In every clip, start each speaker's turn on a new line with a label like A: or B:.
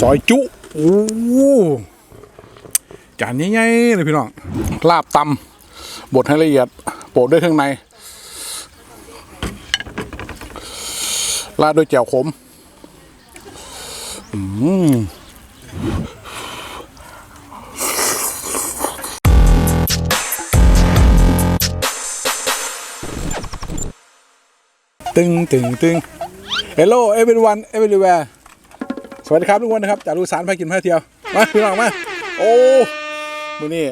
A: ซอยจุโอ้จานใหญ่ๆเลยพี่น้องลาบตำบดให้ละเอียดโปะด้วยเครื่องในราดด้วยแจ่วขมอืมตึงตึงตึง Hello everyone everywhere สวัสดีครับทุกคนนะครับจากลูกสารพากินพาเที่ยวมาพี่น้องมาโอ้มือนี้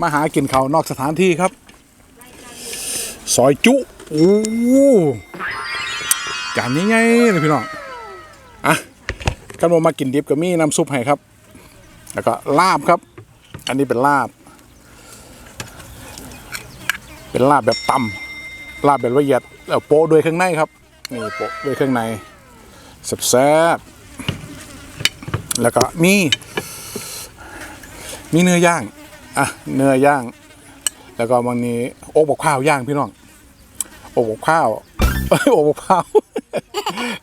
A: มาหากินเขานอกสถานที่ครับ ซอยจุโอ้จานนี้ไงเลยพี่น้องอะกันมามากินดิบกับมีน้ำซุปให้ครับ แล้วก็ลาบครับ อันนี้เป็นลาบ เป็นลาบแบบตำลาบแบบละเอียดแล้วโปะด้วยเครื่องในครับนี่โปะด้วยเครื่องใน แซ่บๆแล้วก็มีมีเนื้อย่างอะเนื้อย่าง แล้วก็มันมีโอกบกข้าวย่างพี่น้องโอกบกข้าวเอ้ยโอกบกข้าว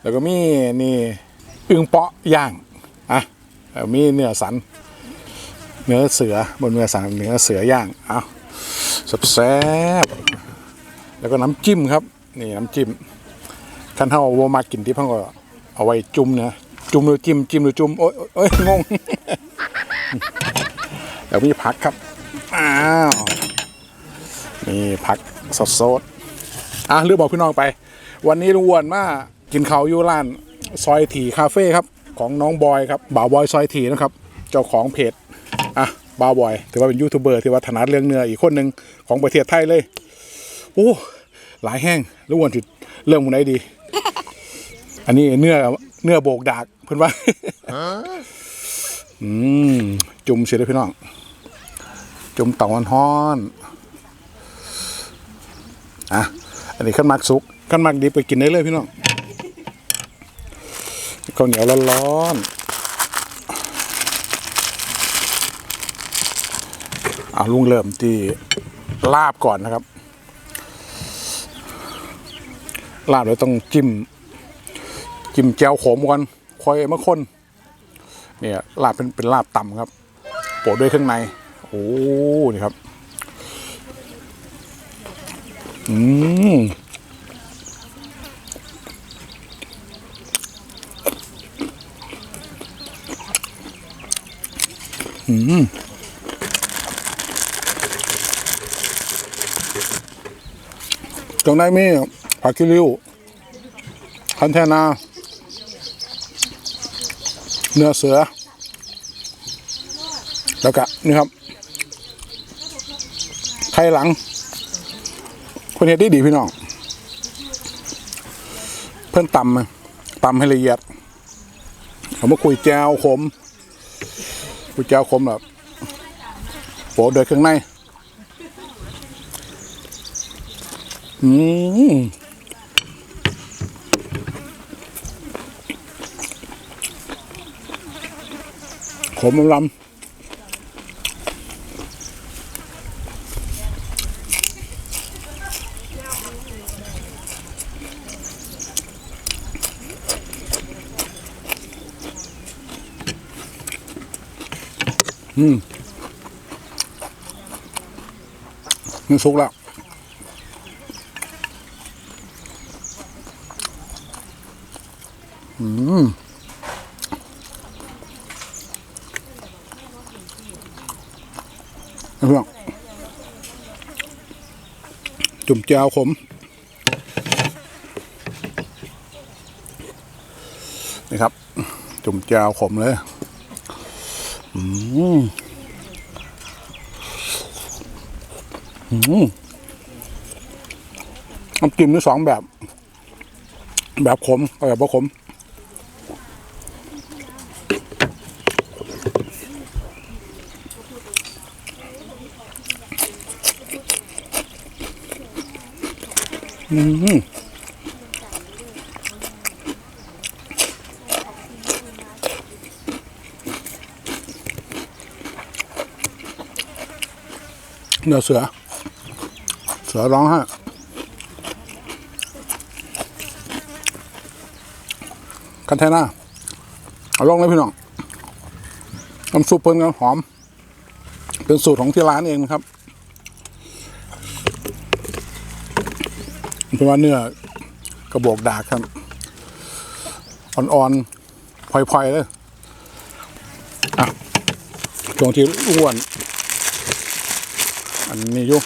A: แล้วก็มีนี่อึ่งเปาะย่างอะแล้วมีเนื้อสัน เนื้อเสือบนเนื้อสันเนื้อเสือย่างเอาแซ่บแล้วก็น้ำจิ้มครับ นี่น้ำจิ้มท่านเท่าว่ามากินที่พังก็ เอาไว้จุ่มนะจุ่มหรือจิ้มจิ้มหรือจุ่มโอ้ยโอ้ยงงแล้วมีผักครับอ้าวนี่ผักสดสดอะเรือบอกพี่น้องไป วันนี้ลุงอ้วนมากินข้าวอยู่ร้านซอยถี่คาเฟ่ครับ ของน้องบอยครับบ่าวบอยซอยถี่นะครับ เจ้าของเพจอะบ่าวบอย ถือว่าเป็นยูทูบเบอร์ที่ว่าถนัดเรื่องเนื้ออีกคนหนึ่งของประเทศไทยเลยโอ้หลายแห้งลุงอ้วนจุดเริ่มมุนไหนดี อันนี้เนื้อเนื้อโบกดากเพื่อนว่าอืมจุ่มเสียเลยพี่น้อง จุ่มเต่าฮ้อนๆอะอันนี้ขั้นมักสุกขั้นมักดิบไปกินได้เลยพี่น้องข้าวเหนียวร้อนๆเอาลุงเริ่มที่ลาบก่อนนะครับ ลาบเราต้องจิ้ม จิ้มแจ่วขมก่อนคอยมาคนเนี่ยลาบเป็นเป็นลาบต่ำครับโปะด้วยเครื่องใน โอ้นี่ครับ อืมอืมตรงนั้นมีผักกิริ้วคันเทนา เนื้อเสือ แล้วก็นี่ครับไข่หลังคนเฮ็ดได้ดีพี่น้อง เพิ่นตำมาตำให้ละเอียดผมมาคุยแจวขมคุยแจวขมแบบโปะโดวยเครื่องในอืม ขมลำอืมนี่สุกแล้วอืม เพื่อน จุ่มเจวขมนี่ครับ จุ่มเจวขมเลยอืมอืมน้ำจิ้มมีสองแบบ แบบขมกับแบบบ่ขม อืมเนื้อเสือ เสือร้องฮะคันเทน่าเอาลองเลยพี่น้องน้ำซุปเพิ่นกันหอม เป็นสูตรของที่ร้านเองนะครับ เป็นว่าเนื้อกระบอกดากครับ อ่อนๆพลอยๆเลยอะช่วงที่อ้วน อันนี้ยุ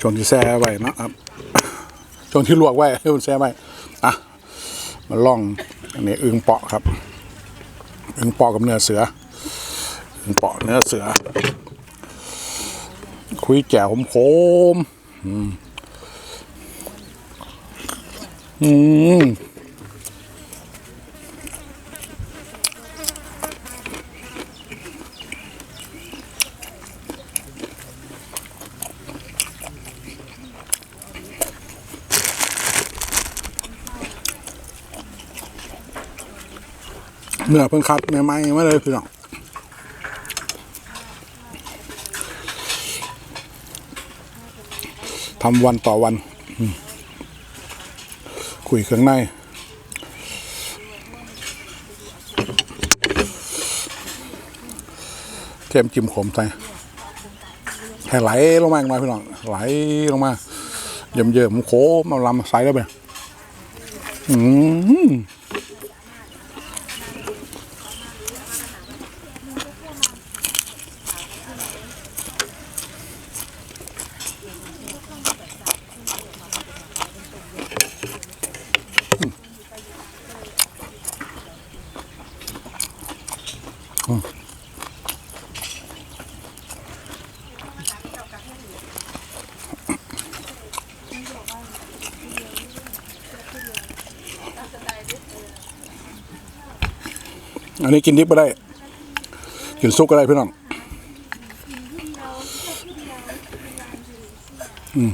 A: ช่วงที่แช่ไว้นะครับช่วงที่ลวกไว้ให้มันแช่ไว้อะมาล่องอันนี้อึงเปาะครับอึงเปาะกับเนื้อเสืออึงเปาะเนื้อเสือ คุยแจ่วขมๆอืม อืมเนื้อเพิ่งคัดใหม่ๆมาเลยพี่น้องทำวันต่อวัน อืม คุยเครื่องในเทมจิ้มขมใส่ให้ไหลลงมาหน่อยพี่น้องไหลลงมา เยิ่มๆโค้มาลำใส่ได้ไหมอืม อันนี้กินดิบก็ได้ กินซุปก็ได้พี่น้องอืม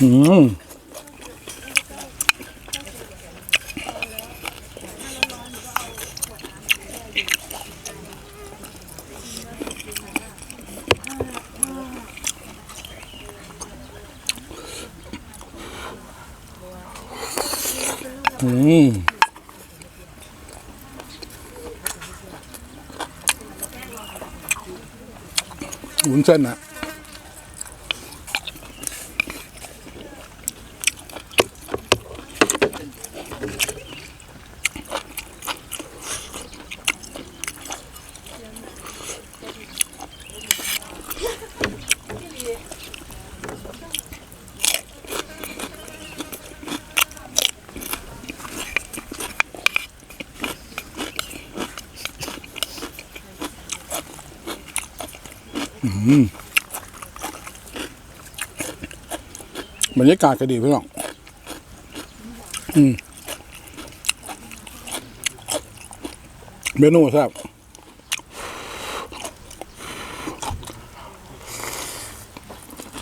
A: อืม นี่วุ้นเส้นอะ บรรยากาศก็ดีพี่น้องอืมเมนูแซ่บ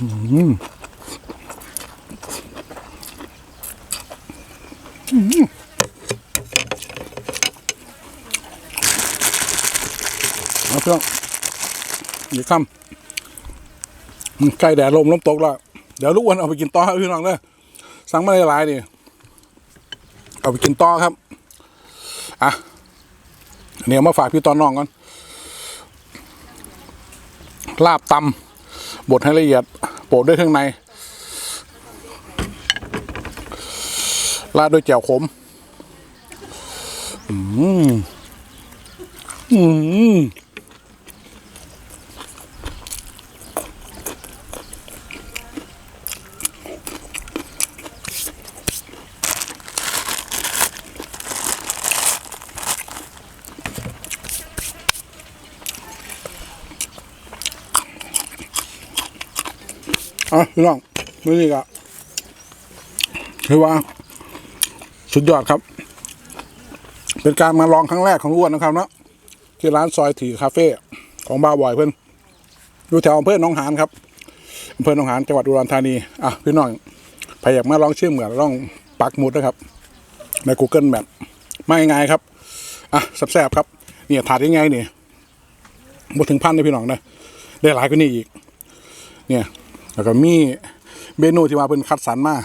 A: อืมอืมเอาพี่อน้องอย่าคำ ใกล้แดดลมลมตกแล้ว เดี๋ยวลูกอ้วันเอาไปกินต่อครับพี่น้องเด้อสั่งมาหลายๆดิเอาไปกินต่อครับ อะอันนี้เอามาฝากพี่ตอนน้องก่อนลาบตำบดให้ละเอียดโปะด้วยเครื่องในราดด้วยแจ่วขม อืม อืม อะพี่น้องมือนี้ก็คือว่า สุดยอดครับ เป็นการมาลองครั้งแรกของอ้วนนะครับเนาะที่ร้านซอยถี่คาเฟ่ของบ้าบอยเพื่อนอยู่แถวอำเภอหนองหานครับอำเภอหนองหานจังหวัดอุดรธานีอะพี่น้องใครอยากมาลองชื่อเหมือนลองปักหมุดนะครับ ใน Google Map ไม่ง่ายครับอะแซ่บๆครับเนี่ยถาดยังไงเนี่ยหมดถึงพันเลยพี่น้องนะได้หลายกว่านี้อีก เนี่ย แล้วก็มีเมนูที่มาเพิ่นคัดสรรมา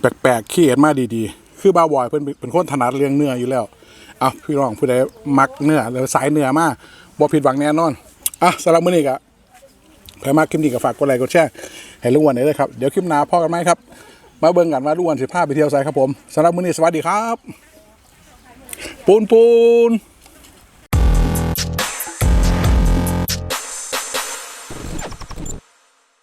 A: แปลกๆขี้เอ็ดมาดีๆ คือบ้าวบอยเพิ่นเป็นคนถนัดเรื่องเนื้ออยู่แล้วอะพี่น้องผู้ใดมักเนื้อหรือสายเนื้อมาบ่ผิดหวังแน่นอนอะสำหรับมื้อนี้ก็ใครมาคลิปนี้ก็ฝากกดไลค์กดแชร์ให้ลุงอ้นได้เลยครับเดี๋ยวคลิปหน้าพ่อกันไหมครับ มาเบิ่งกันว่าลุงอ้วนสิพาไปเที่ยวไสครับผมสำหรับมื้อนี้สวัสดีครับ ปูนปูน